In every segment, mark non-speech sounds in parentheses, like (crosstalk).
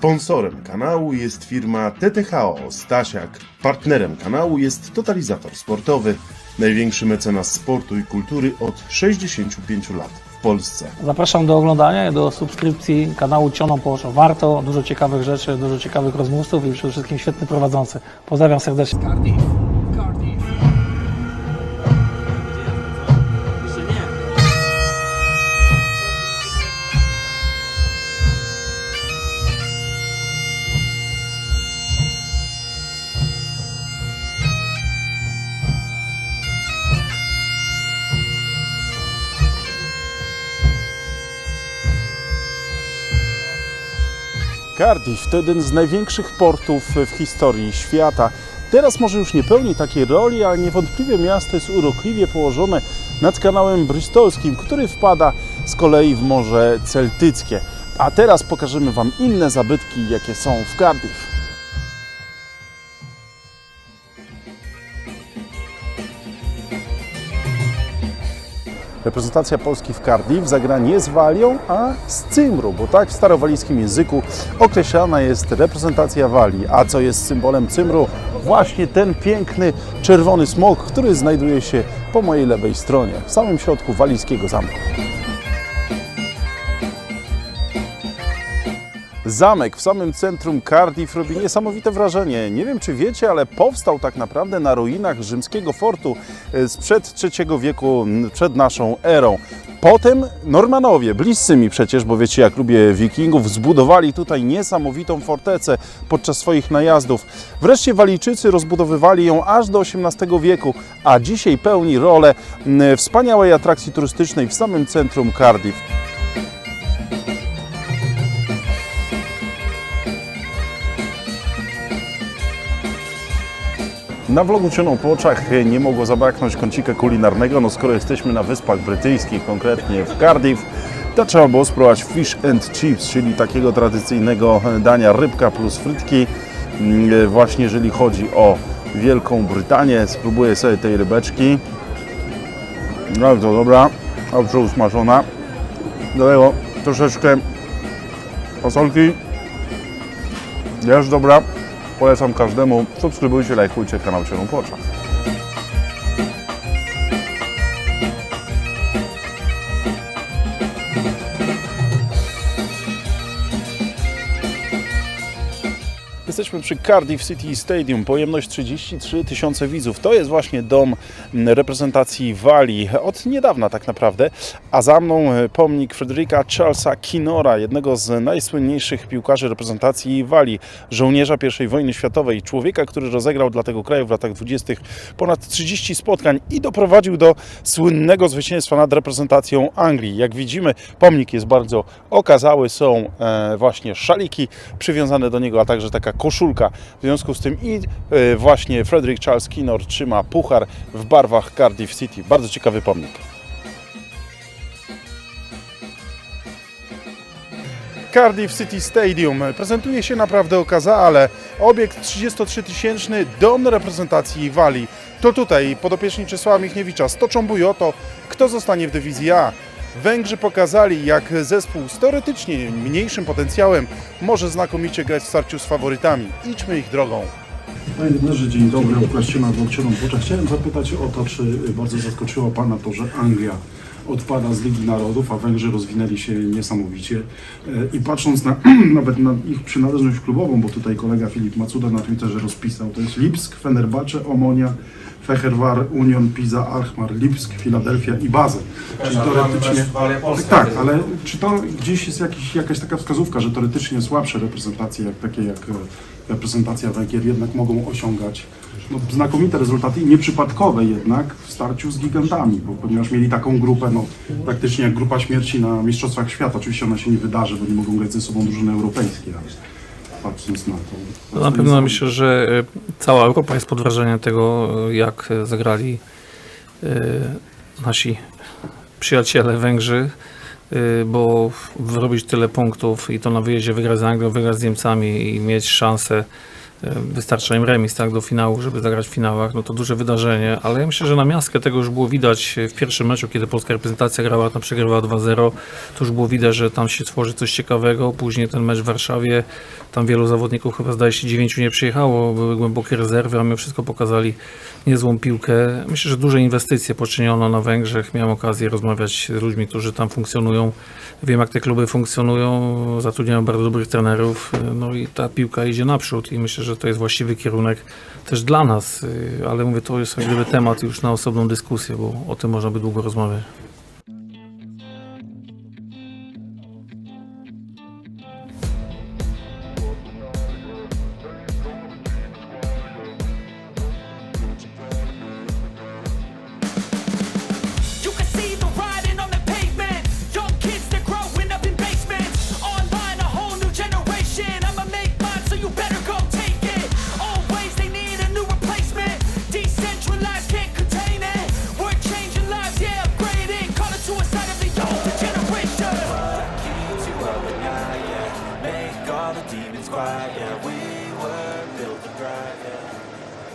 Sponsorem kanału jest firma TTHO Stasiak. Partnerem kanału jest Totalizator Sportowy, największy mecenas sportu i kultury od 65 lat w Polsce. Zapraszam do oglądania i do subskrypcji kanału Cioną Połosza. Warto, dużo ciekawych rzeczy, dużo ciekawych rozmówców i przede wszystkim świetny prowadzący. Pozdrawiam serdecznie. Cardiff to jeden z największych portów w historii świata. Teraz może już nie pełni takiej roli, ale niewątpliwie miasto jest urokliwie położone nad kanałem bristolskim, który wpada z kolei w Morze Celtyckie. A teraz pokażemy Wam inne zabytki, jakie są w Cardiff. Reprezentacja Polski w Cardiff zagra nie z Walią, a z Cymru, bo tak w starowalijskim języku określana jest reprezentacja Walii. A co jest symbolem Cymru? Właśnie ten piękny czerwony smok, który znajduje się po mojej lewej stronie, w samym środku walijskiego zamku. Zamek w samym centrum Cardiff robi niesamowite wrażenie. Nie wiem, czy wiecie, ale powstał tak naprawdę na ruinach rzymskiego fortu e, sprzed III wieku, przed naszą erą. Potem Normanowie, bliscy mi przecież, bo wiecie jak lubię wikingów, zbudowali tutaj niesamowitą fortecę podczas swoich najazdów. Wreszcie Walijczycy rozbudowywali ją aż do XVIII wieku, a dzisiaj pełni rolę wspaniałej atrakcji turystycznej w samym centrum Cardiff. Na vlogu Cioną po oczach nie mogło zabraknąć kącika kulinarnego, no skoro jesteśmy na Wyspach Brytyjskich, konkretnie w Cardiff, to trzeba było spróbować fish and chips, czyli takiego tradycyjnego dania rybka plus frytki. Mm, Właśnie jeżeli chodzi o Wielką Brytanię, spróbuję sobie tej rybeczki. Bardzo dobra, dobrze usmażona. Do tego troszeczkę fasolki. Jest dobra. Polecam każdemu. Subskrybujcie, lajkujcie kanał Cieną po Jesteśmy przy Cardiff City Stadium, pojemność 33 tysiące widzów. To jest właśnie dom reprezentacji Walii od niedawna tak naprawdę, a za mną e, pomnik Fryderyka Charlesa Kinora, jednego z najsłynniejszych piłkarzy reprezentacji Walii, żołnierza I wojny światowej, człowieka, który rozegrał dla tego kraju w latach 20. ponad 30 spotkań i doprowadził do słynnego zwycięstwa nad reprezentacją Anglii. Jak widzimy, pomnik jest bardzo okazały, są e, właśnie szaliki przywiązane do niego, a także taka koszulka. W związku z tym i e, właśnie Frederick Charles Kinor trzyma puchar w barwach Cardiff City. Bardzo ciekawy pomnik. Cardiff City Stadium prezentuje się naprawdę okazale. Obiekt 33-tysięczny, dom reprezentacji Walii. To tutaj podopieczni Czesława Michniewicza stoczą to, kto zostanie w dywizji A. Węgrzy pokazali, jak zespół z teoretycznie mniejszym potencjałem może znakomicie grać w starciu z faworytami. Idźmy ich drogą. Panie trenerze, dzień dobry. Łukasz Pocza. Chciałem zapytać o to, czy bardzo zaskoczyło Pana to, że Anglia odpada z Ligi Narodów, a Węgrzy rozwinęli się niesamowicie. E, I patrząc na, (clears throat) nawet na ich przynależność klubową, bo tutaj kolega Filip Macuda na Twitterze rozpisał, to jest Lipsk, Fenerbahce, Omonia, Feherwar, Union, Pisa, Alkmaar, Lipsk, Filadelfia i Basel. Czyli teoretycznie... Tak, ale czy to gdzieś jest jakiś, jakaś taka wskazówka, że teoretycznie słabsze reprezentacje, jak takie jak e, reprezentacja Węgier, jednak mogą osiągać no, znakomite rezultaty i nieprzypadkowe jednak w starciu z gigantami, bo ponieważ mieli taką grupę, no praktycznie jak grupa śmierci na Mistrzostwach Świata. Oczywiście ona się nie wydarzy, bo nie mogą grać ze sobą drużyny europejskie, ale patrząc na to. No, Na pewno myślę, że e, cała Europa jest pod wrażeniem tego, e, jak zagrali e, nasi przyjaciele Węgrzy, bo wyrobić tyle punktów i to na wyjeździe wygrać z Anglią, wygrać z Niemcami i mieć szansę wystarcza im remis tak, do finału, żeby zagrać w finałach, no to duże wydarzenie, ale ja myślę, że na miastkę tego już było widać w pierwszym meczu, kiedy polska reprezentacja grała, tam przegrywała 2-0, to już było widać, że tam się tworzy coś ciekawego, później ten mecz w Warszawie, tam wielu zawodników, chyba zdaje się dziewięciu nie przyjechało, były głębokie rezerwy, a my wszystko pokazali niezłą piłkę. Myślę, że duże inwestycje poczyniono na Węgrzech, miałem okazję rozmawiać z ludźmi, którzy tam funkcjonują, wiem jak te kluby funkcjonują, zatrudniają bardzo dobrych trenerów, no i ta piłka idzie naprzód i myślę, że to jest właściwy kierunek też dla nas, y, ale mówię, to jest jak gdyby temat już na osobną dyskusję, bo o tym można by długo rozmawiać.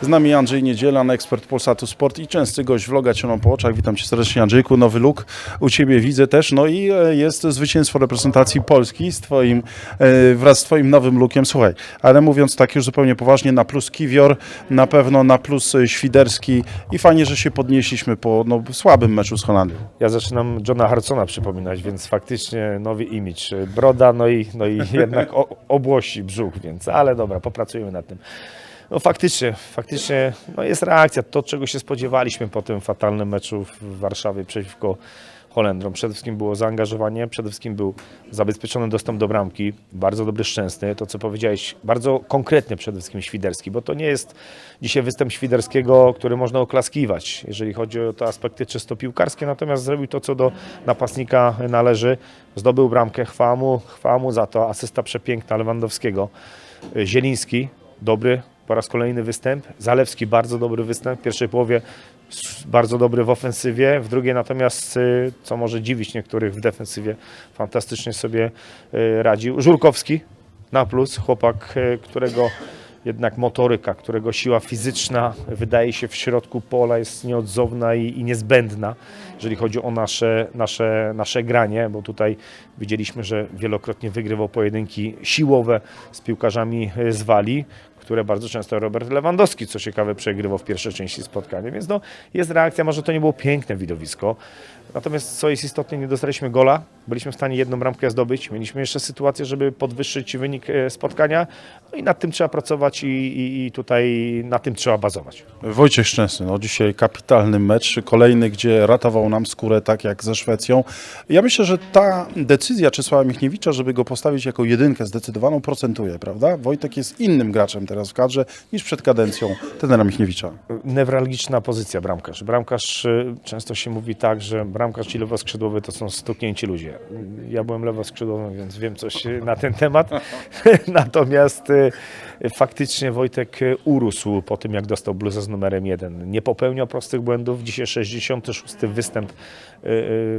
Z nami Andrzej Niedzielan, ekspert Polsatu Sport i częsty gość vloga Cioną po oczach. Witam Cię serdecznie Andrzejku, nowy look u Ciebie widzę też. No i e, jest zwycięstwo reprezentacji Polski z twoim, e, wraz z Twoim nowym lookiem. Słuchaj, ale mówiąc tak już zupełnie poważnie, na plus Kiwior, na pewno na plus e, Świderski i fajnie, że się podnieśliśmy po no, słabym meczu z Holandią. Ja zaczynam Johna Hartsona przypominać, więc faktycznie nowy image. Broda, no i, no i (laughs) jednak obłosi brzuch, więc ale dobra, popracujemy nad tym. No faktycznie, faktycznie no jest reakcja, to czego się spodziewaliśmy po tym fatalnym meczu w Warszawie przeciwko Holendrom. Przede wszystkim było zaangażowanie, przede wszystkim był zabezpieczony dostęp do bramki, bardzo dobry, szczęsny. To, co powiedziałeś, bardzo konkretny przede wszystkim Świderski, bo to nie jest dzisiaj występ Świderskiego, który można oklaskiwać, jeżeli chodzi o te aspekty czysto piłkarskie, natomiast zrobił to, co do napastnika należy. Zdobył bramkę, chwała mu, chwała mu za to, asysta przepiękna Lewandowskiego. Zieliński, dobry, po raz kolejny występ. Zalewski, bardzo dobry występ. W pierwszej połowie bardzo dobry w ofensywie, w drugiej natomiast, y, co może dziwić niektórych w defensywie, fantastycznie sobie y, radził. Żurkowski na plus, chłopak, y, którego jednak motoryka, którego siła fizyczna wydaje się w środku pola jest nieodzowna i, i niezbędna, jeżeli chodzi o nasze, nasze, nasze granie, bo tutaj widzieliśmy, że wielokrotnie wygrywał pojedynki siłowe z piłkarzami z Walii, które bardzo często Robert Lewandowski, co ciekawe, przegrywał w pierwszej części spotkania. Więc no, jest reakcja, może to nie było piękne widowisko. Natomiast co jest istotne, nie dostaliśmy gola. Byliśmy w stanie jedną bramkę zdobyć. Mieliśmy jeszcze sytuację, żeby podwyższyć wynik e, spotkania. No i nad tym trzeba pracować i, i, i tutaj na tym trzeba bazować. Wojciech Szczęsny, no dzisiaj kapitalny mecz, kolejny, gdzie ratował nam skórę tak jak ze Szwecją. Ja myślę, że ta decyzja Czesława Michniewicza, żeby go postawić jako jedynkę zdecydowaną, procentuje, prawda? Wojtek jest innym graczem teraz w kadrze niż przed kadencją trenera Michniewicza. Newralgiczna pozycja bramkarz. Bramkarz, y, często się mówi tak, że bramkarz i lewoskrzydłowy to są stuknięci ludzie. Ja byłem lewoskrzydłowym, więc wiem coś na ten temat. (laughs) Natomiast y, faktycznie Wojtek y, urósł po tym, jak dostał bluzę z numerem jeden. Nie popełniał prostych błędów. Dzisiaj 66. występ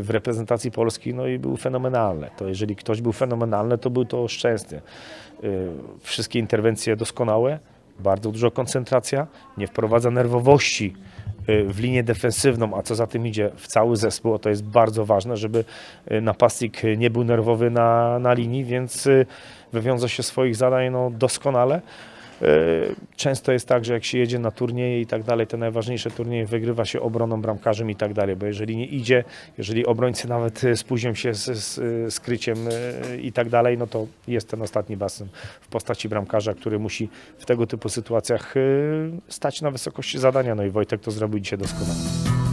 w reprezentacji Polski, no i był fenomenalny. To jeżeli ktoś był fenomenalny, to był to szczęsny. Y, Wszystkie interwencje doskonałe bardzo duża koncentracja, nie wprowadza nerwowości y, w linię defensywną, a co za tym idzie w cały zespół, to jest bardzo ważne, żeby y, napastnik nie był nerwowy na, na linii, więc wywiąże się swoich zadań no, doskonale. Y, Często jest tak, że jak się jedzie na turnieje i tak dalej, te najważniejsze turnieje wygrywa się obroną, bramkarzem i tak dalej, bo jeżeli nie idzie, jeżeli obrońcy nawet y, spóźnią się z, z y, skryciem i tak dalej, no to jest ten ostatni basen w postaci bramkarza, który musi w tego typu sytuacjach stać na wysokości zadania. No i Wojtek to zrobił dzisiaj doskonale.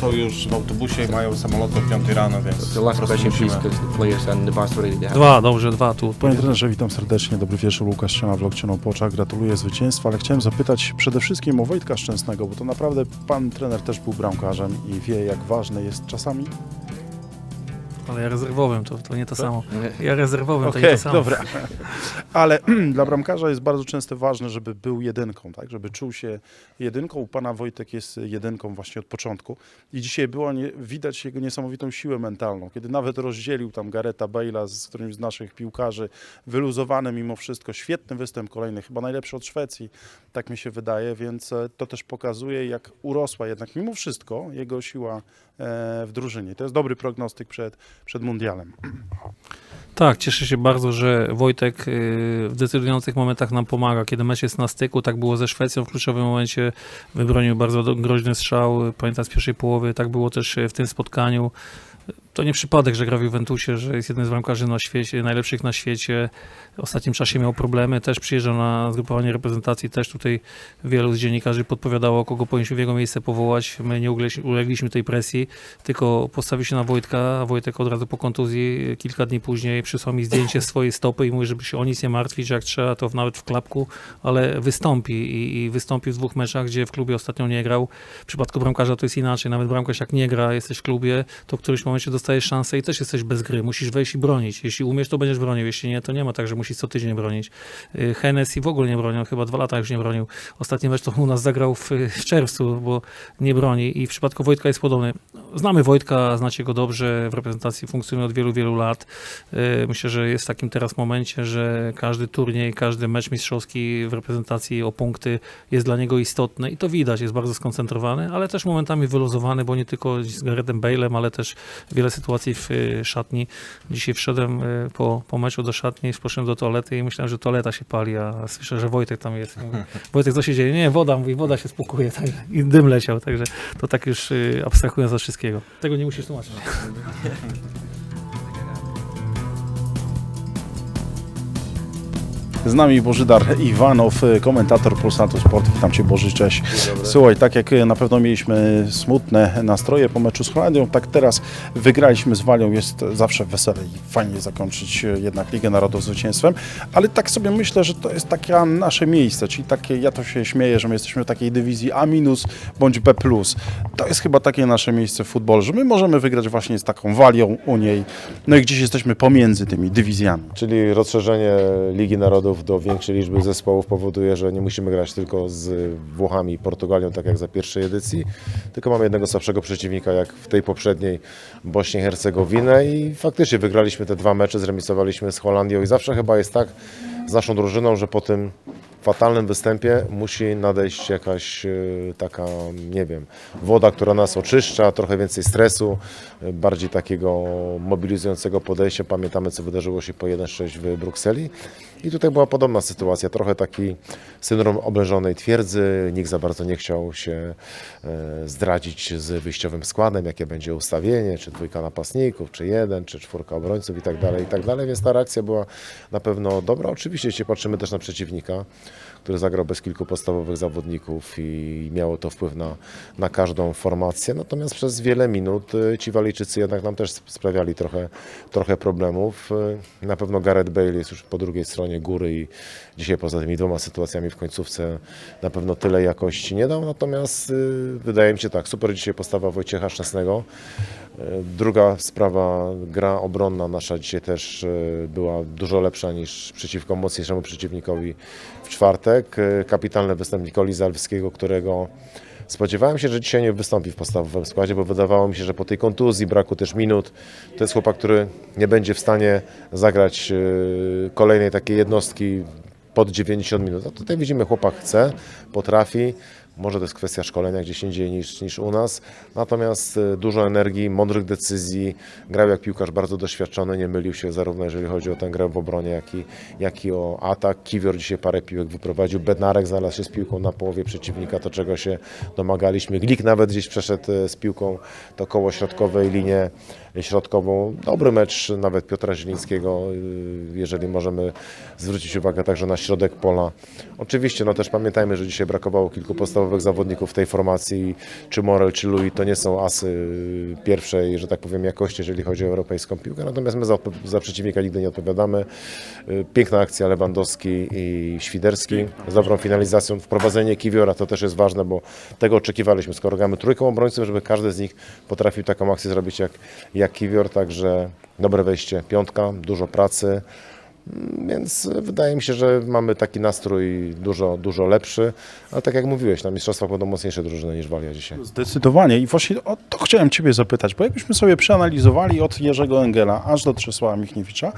Są już w autobusie i mają samolot o 5 rano, więc The last po prostu question, musimy... because the players and the already have. Dwa, dobrze, dwa tu. Panie trenerze, witam serdecznie. Dobry wieczór. Łukasz Ściana, vlog Cioną po oczach. Gratuluję zwycięstwa, ale chciałem zapytać przede wszystkim o Wojtka Szczęsnego, bo to naprawdę pan trener też był bramkarzem i wie, jak ważne jest czasami Ale ja rezerwowym, to, to nie to samo. Ja rezerwowym, to nie to samo. dobra. (laughs) Ale (clears throat) dla bramkarza jest bardzo często ważne, żeby był jedynką, tak? żeby czuł się jedynką. U pana Wojtek jest jedynką właśnie od początku. I dzisiaj było nie, widać jego niesamowitą siłę mentalną, kiedy nawet rozdzielił tam Gareta Bale'a z którymś z naszych piłkarzy, wyluzowany mimo wszystko. Świetny występ kolejny, chyba najlepszy od Szwecji, tak mi się wydaje, więc e, to też pokazuje, jak urosła jednak mimo wszystko jego siła e, w drużynie. To jest dobry prognostyk przed, przed mundialem. Tak, cieszę się bardzo, że Wojtek y, w decydujących momentach nam pomaga. Kiedy mecz jest na styku, tak było ze Szwecją w kluczowym momencie, wybronił bardzo groźny strzał, pamiętam z pierwszej połowy, tak było też y, w tym spotkaniu. To nie przypadek, że gra w Juventusie, że jest jeden z bramkarzy na świecie, najlepszych na świecie. W ostatnim czasie miał problemy, też przyjeżdżał na zgrupowanie reprezentacji, też tutaj wielu z dziennikarzy podpowiadało, kogo powinniśmy w jego miejsce powołać. My nie ulegliśmy- tej presji, tylko postawił się na Wojtka, a Wojtek od razu po kontuzji, kilka dni później przysłał mi zdjęcie swojej stopy i mówi, żeby się o nic nie martwić, jak trzeba, to nawet w klapku, ale wystąpi i, i wystąpił w dwóch meczach, gdzie w klubie ostatnio nie grał. W przypadku bramkarza to jest inaczej, nawet bramkarz jak nie gra, jesteś w klubie, to w którymś momencie dostajesz szansę i też jesteś bez gry, musisz wejść i bronić. Jeśli umiesz, to będziesz bronił, jeśli nie, to nie ma tak, że musisz co tydzień bronić. Y, Hennessy w ogóle nie bronił, chyba dwa lata już nie bronił. Ostatni mecz to u nas zagrał w, w czerwcu, bo nie broni i w przypadku Wojtka jest podobny. Znamy Wojtka, znacie go dobrze, w reprezentacji funkcjonuje od wielu, wielu lat. Y, Myślę, że jest w takim teraz momencie, że każdy turniej, każdy mecz mistrzowski w reprezentacji o punkty jest dla niego istotny i to widać, jest bardzo skoncentrowany, ale też momentami wyluzowany, bo nie tylko z Garethem Bale'em, ale też wiele sytuacji w y, szatni. Dzisiaj wszedłem y, po, po meczu do szatni, poszedłem do toalety i myślałem, że toaleta się pali, a słyszę, że Wojtek tam jest. Mówię, (laughs) Wojtek, co się dzieje? Nie, woda, mówi, woda się spukuje. Tak, I dym leciał, także to tak już y, abstrahując od wszystkiego. Tego nie musisz tłumaczyć. (laughs) Z nami Bożydar Iwanow, komentator Polsatu Sport. Witam Cię Boży, cześć. Słuchaj, tak jak na pewno mieliśmy smutne nastroje po meczu z Holandią, tak teraz wygraliśmy z Walią. Jest zawsze wesele i fajnie zakończyć jednak Ligę Narodów zwycięstwem, ale tak sobie myślę, że to jest takie nasze miejsce, czyli takie, ja to się śmieję, że my jesteśmy w takiej dywizji A- bądź B+. To jest chyba takie nasze miejsce w futbolu, że my możemy wygrać właśnie z taką Walią u niej, no i gdzieś jesteśmy pomiędzy tymi dywizjami. Czyli rozszerzenie Ligi Narodów do większej liczby zespołów powoduje, że nie musimy grać tylko z Włochami i Portugalią, tak jak za pierwszej edycji, tylko mamy jednego słabszego przeciwnika, jak w tej poprzedniej Bośni i Hercegowinę. I faktycznie wygraliśmy te dwa mecze, zremisowaliśmy z Holandią i zawsze chyba jest tak z naszą drużyną, że po tym fatalnym występie musi nadejść jakaś e, taka, nie wiem, woda, która nas oczyszcza, trochę więcej stresu, e, bardziej takiego mobilizującego podejścia. Pamiętamy, co wydarzyło się po 1-6 w Brukseli. I tutaj była podobna sytuacja, trochę taki syndrom oblężonej twierdzy. Nikt za bardzo nie chciał się e, zdradzić z wyjściowym składem, jakie będzie ustawienie, czy dwójka napastników, czy jeden, czy czwórka obrońców i tak dalej, i tak dalej. Więc ta reakcja była na pewno dobra. Oczywiście, jeśli patrzymy też na przeciwnika, który zagrał bez kilku podstawowych zawodników i miało to wpływ na, na każdą formację. Natomiast przez wiele minut y, ci Walijczycy jednak nam też sprawiali trochę, trochę problemów. Y, Na pewno Gareth Bale jest już po drugiej stronie góry i dzisiaj poza tymi dwoma sytuacjami w końcówce na pewno tyle jakości nie dał. Natomiast y, wydaje mi się tak, super dzisiaj postawa Wojciecha Szczęsnego. Druga sprawa, gra obronna nasza dzisiaj też y, była dużo lepsza niż przeciwko mocniejszemu przeciwnikowi w czwartek. Y, Kapitalny występ Nikoli Zalewskiego, którego spodziewałem się, że dzisiaj nie wystąpi w podstawowym składzie, bo wydawało mi się, że po tej kontuzji, braku też minut, to jest chłopak, który nie będzie w stanie zagrać y, kolejnej takiej jednostki pod 90 minut. A tutaj widzimy, chłopak chce, potrafi. Może to jest kwestia szkolenia gdzieś indziej niż, niż u nas. Natomiast y, dużo energii, mądrych decyzji. Grał jak piłkarz bardzo doświadczony, nie mylił się zarówno jeżeli chodzi o tę grę w obronie, jak i, jak i o atak. Kiwior dzisiaj parę piłek wyprowadził. Bednarek znalazł się z piłką na połowie przeciwnika, to czego się domagaliśmy. Glik nawet gdzieś przeszedł y, z piłką do koło środkowej linię środkową. Dobry mecz nawet Piotra Zielińskiego, y, jeżeli możemy zwrócić uwagę także na środek pola. Oczywiście, no też pamiętajmy, że dzisiaj brakowało kilku podstawowych zawodników w tej formacji, czy Morel, czy Louis, to nie są asy y, pierwszej, że tak powiem, jakości, jeżeli chodzi o europejską piłkę, natomiast my za, za przeciwnika nigdy nie odpowiadamy. Y, Piękna akcja Lewandowski i Świderski z dobrą finalizacją. Wprowadzenie Kiwiora to też jest ważne, bo tego oczekiwaliśmy, skoro gramy trójką obrońców, żeby każdy z nich potrafił taką akcję zrobić jak, jak Kiwior, także dobre wejście, piątka, dużo pracy. Mm, Więc wydaje mi się, że mamy taki nastrój dużo, dużo lepszy, ale tak jak mówiłeś, na mistrzostwach będą mocniejsze drużyny niż Walia dzisiaj. Zdecydowanie i właśnie o to chciałem Ciebie zapytać, bo jakbyśmy sobie przeanalizowali od Jerzego Engela aż do Czesława Michniewicza,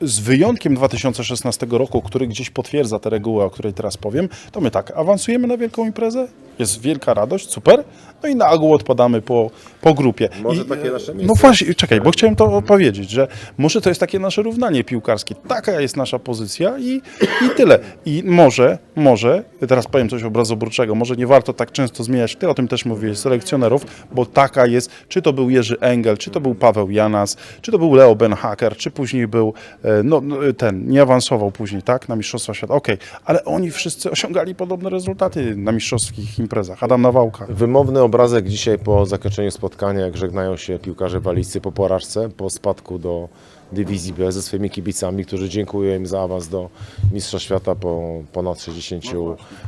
z wyjątkiem 2016 roku, który gdzieś potwierdza te reguły, o której teraz powiem, to my tak, awansujemy na wielką imprezę, jest wielka radość, super, no i nagło odpadamy po, po grupie. Może I, takie nasze No miejsce. właśnie, czekaj, bo chciałem to powiedzieć, że może to jest takie nasze równanie piłkarskie, taka jest nasza pozycja i, i tyle. I może, może, teraz powiem coś obrazoburczego, może nie warto tak często zmieniać, ty o tym też mówiłeś, selekcjonerów, bo taka jest, czy to był Jerzy Engel, czy to był Paweł Janas, czy to był Leo Benhaker, czy później był, e, no no, ten, nie awansował później, tak, na Mistrzostwa Świata, okej, ale oni wszyscy osiągali podobne rezultaty na mistrzowskich imprezach. Adam Nawałka. Wymowny obrazek dzisiaj po zakończeniu spotkania, jak żegnają się piłkarze walijscy po porażce, po spadku do dywizji B ze swoimi kibicami, którzy dziękują im za awans do Mistrza Świata po ponad 60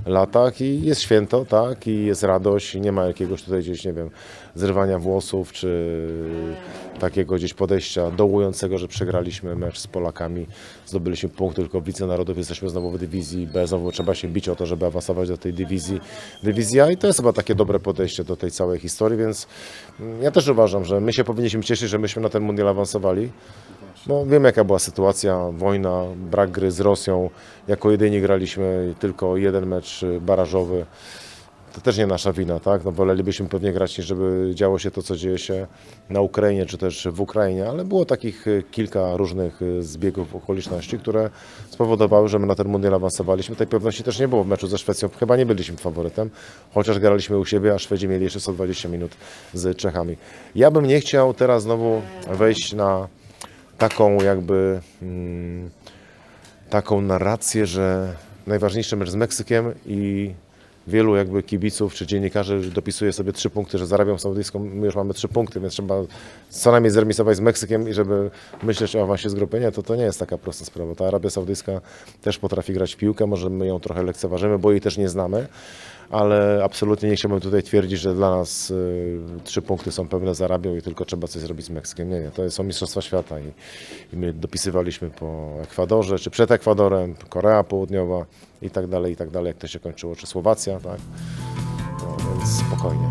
latach i jest święto, tak, i jest radość i nie ma jakiegoś tutaj gdzieś, nie wiem, zrywania włosów, czy takiego gdzieś podejścia dołującego, że przegraliśmy mecz z Polakami, zdobyliśmy punkt tylko w Lidze Narodów, jesteśmy znowu w dywizji B, znowu trzeba się bić o to, żeby awansować do tej dywizji, dywizji A i to jest chyba takie dobre podejście do tej całej historii, więc mm, ja też uważam, że my się powinniśmy cieszyć, że myśmy na ten mundial awansowali, no, wiem jaka była sytuacja, wojna, brak gry z Rosją. Jako jedyni graliśmy tylko jeden mecz barażowy. To też nie nasza wina, tak? No, wolelibyśmy pewnie grać, niż żeby działo się to, co dzieje się na Ukrainie, czy też w Ukrainie, ale było takich y, kilka różnych y, zbiegów okoliczności, które spowodowały, że my na ten mundial awansowaliśmy. Tej pewności też nie było w meczu ze Szwecją. Chyba nie byliśmy faworytem, chociaż graliśmy u siebie, a Szwedzi mieli jeszcze 120 minut z Czechami. Ja bym nie chciał teraz znowu wejść na taką jakby mm, taką narrację, że najważniejszy mecz z Meksykiem i wielu jakby kibiców czy dziennikarzy dopisuje sobie trzy punkty, że z Arabią Saudyjską my już mamy trzy punkty, więc trzeba co najmniej zremisować z Meksykiem i żeby myśleć o awansie z grupy. Nie, to, to nie jest taka prosta sprawa. Ta Arabia Saudyjska też potrafi grać w piłkę, może my ją trochę lekceważymy, bo jej też nie znamy, ale absolutnie nie chciałbym tutaj twierdzić, że dla nas y, trzy punkty są pewne z Arabią i tylko trzeba coś zrobić z Meksykiem. Nie, nie, to są Mistrzostwa Świata i, i my dopisywaliśmy po Ekwadorze, czy przed Ekwadorem, Korea Południowa i tak dalej, i tak dalej, jak to się kończyło, czy Słowacja, tak? No, więc spokojnie.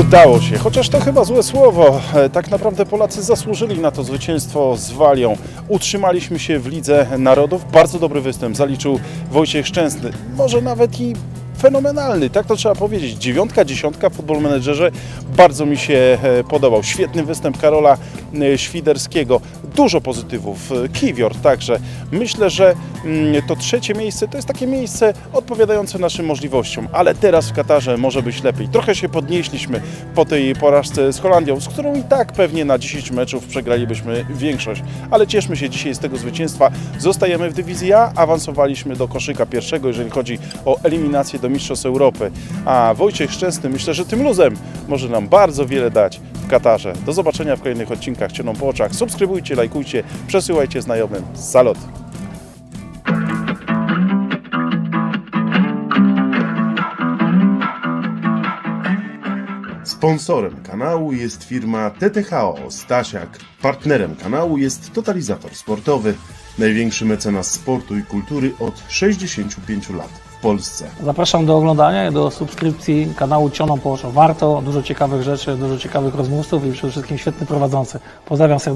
Udało się, chociaż to chyba złe słowo. E, Tak naprawdę Polacy zasłużyli na to zwycięstwo z Walią. Utrzymaliśmy się w Lidze Narodów. Bardzo dobry występ zaliczył Wojciech Szczęsny. Może nawet i fenomenalny, tak to trzeba powiedzieć. Dziewiątka, dziesiątka w Football bardzo mi się e, podobał. Świetny występ Karola Świderskiego. Dużo pozytywów. E, Kiwior także. Myślę, że mm, to trzecie miejsce to jest takie miejsce odpowiadające naszym możliwościom, ale teraz w Katarze może być lepiej. Trochę się podnieśliśmy po tej porażce z Holandią, z którą i tak pewnie na 10 meczów przegralibyśmy większość, ale cieszmy się dzisiaj z tego zwycięstwa. Zostajemy w dywizji A, awansowaliśmy do koszyka pierwszego, jeżeli chodzi o eliminację do Mistrzostw Europy. A Wojciech Szczęsny myślę, że tym luzem może nam bardzo wiele dać Katarze. Do zobaczenia w kolejnych odcinkach Cioną po oczach. Subskrybujcie, lajkujcie, przesyłajcie znajomym. Salot! Sponsorem kanału jest firma TTHO Stasiak. Partnerem kanału jest Totalizator Sportowy, największy mecenas sportu i kultury od 65 lat Polsce. Zapraszam do oglądania i do subskrypcji kanału Cioną Poszło. Warto, dużo ciekawych rzeczy, dużo ciekawych rozmówców i przede wszystkim świetny prowadzący. Pozdrawiam serdecznie.